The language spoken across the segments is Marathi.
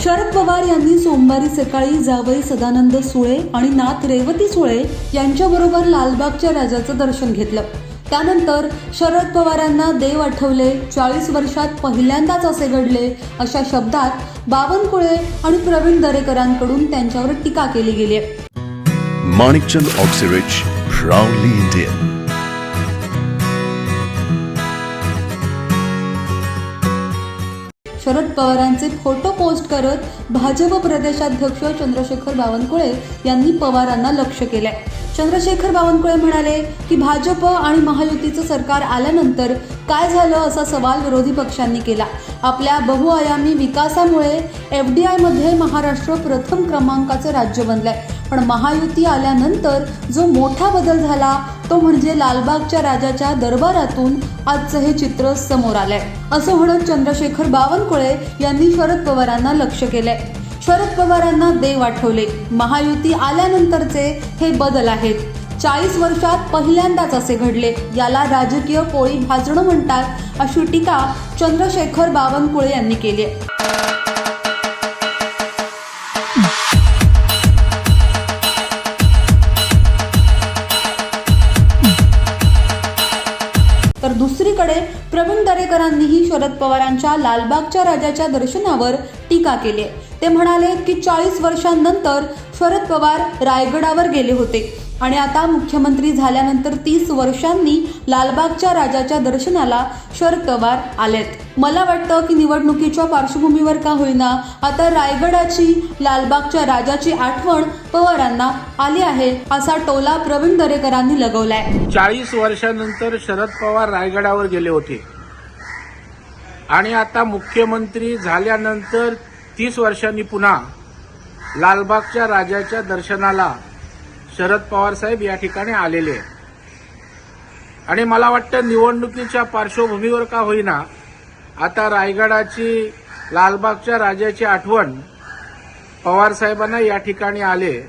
शरद पवार यांनी सोमवारी सकाळी जावई सदानंद सुळे आणि नाथ रेवती सुळे यांच्याबरोबर लालबागच्या राजाचं दर्शन घेतलं त्यानंतर शरद पवारांना देव आठवले चाळीस वर्षात पहिल्यांदाच असे घडले अशा शब्दात बावनकुळे आणि प्रवीण दरेकरांकडून त्यांच्यावर टीका केली गेली आहे Manikchand Oxyrich, proudly Indian. Sharad पवारांचे फोटो पोस्ट करत भाजप प्रदेशाध्यक्ष चंद्रशेखर बावनकुळे यांनी पवारांना लक्ष केलंय. चंद्रशेखर बावनकुळे म्हणाले की भाजप आणि महायुतीचं सरकार आल्यानंतर काय झालं असा सवाल विरोधी पक्षांनी केला. आपल्या बहुआयामी विकासामुळे एफ डी आयमध्ये महाराष्ट्र प्रथम क्रमांकाचं राज्य बनलंय. पण महायुती आल्यानंतर जो मोठा बदल झाला तो म्हणजे लालबागच्या राजाच्या दरबारातून आजचं हे चित्र समोर आलंय. असं म्हणत चंद्रशेखर बावनकुळे यांनी शरद पवारांना लक्ष केलंय. शरद पवारांना देव आठवले. महायुती आल्यानंतरचे हे बदल आहेत. चाळीस वर्षात पहिल्यांदाच असे घडले. याला राजकीय पोळी भाजणं म्हणतात अशी टीका चंद्रशेखर बावनकुळे यांनी केली दुसरीकडे प्रवीण दरेकरांनीही शरद पवारांच्या लालबागच्या राजाच्या दर्शनावर टीका केली आहे. ते म्हणाले की चाळीस वर्षांनंतर शरद पवार रायगडावर गेले होते आणि आता मुख्यमंत्री झाल्यानंतर तीस वर्षांनी लालबागच्या राजाच्या दर्शनाला शरद पवार आलेत. मला वाटतं की निवडणुकीच्या पार्श्वभूमीवर का होईना आता रायगडाची लालबागच्या राजाची आठवण पवारांना आली आहे असा टोला प्रवीण दरेकरांनी लगवलाय. चाळीस वर्षानंतर शरद पवार रायगडावर गेले होते. आणि आता मुख्यमंत्री झाल्यानंतर तीस वर्षांनी पुन्हा लालबागच्या राजाच्या दर्शनाला शरद पवार साहेब या ठिकाणी आलेले आणि मला वाटतं निवडणुकीच्या पार्श्वभूमीवर का होईना आता रायगडाची लालबागच्या राजाची आठवण पवार साहेबांना या ठिकाणी आले.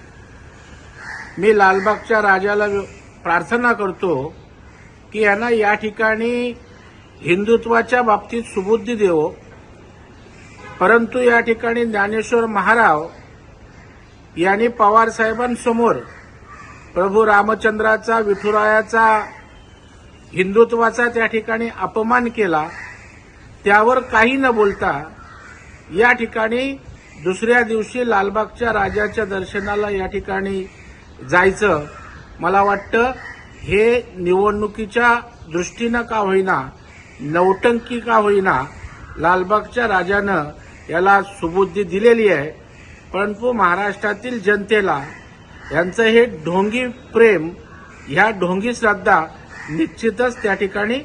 मी लालबागच्या राजाला प्रार्थना करतो की यांना या ठिकाणी हिंदुत्वाच्या बाबतीत सुबुद्धी देवो. परंतु या ठिकाणी ज्ञानेश्वर महाराव यांनी पवार साहेबांसमोर प्रभू रामचंद्राचा विठुरायाचा हिंदुत्वाचा त्या ठिकाणी अपमान केला त्यावर काही न बोलता या ठिकाणी दुसऱ्या दिवशी लालबागच्या राजाच्या दर्शनाला या ठिकाणी जायचं मला वाटतं हे निवडणुकीच्या दृष्टीनं का होईना नौटंकी का होईना लालबागच्या राजानं याला सुबुद्धी दिलेली आहे. परंतु महाराष्ट्रातील जनतेला यांचं हे ढोंगी प्रेम ह्या ढोंगी श्रद्धा निश्चितच त्या ठिकाणी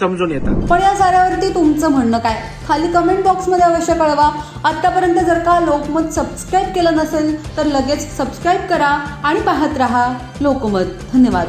समजून येतात. पण या साऱ्यावरती तुमचं म्हणणं काय? खाली कमेंट बॉक्समध्ये अवश्य कळवा. आतापर्यंत जर का लोकमत सबस्क्राईब केलं नसेल तर लगेच सबस्क्राईब करा आणि पाहत रहा लोकमत. धन्यवाद.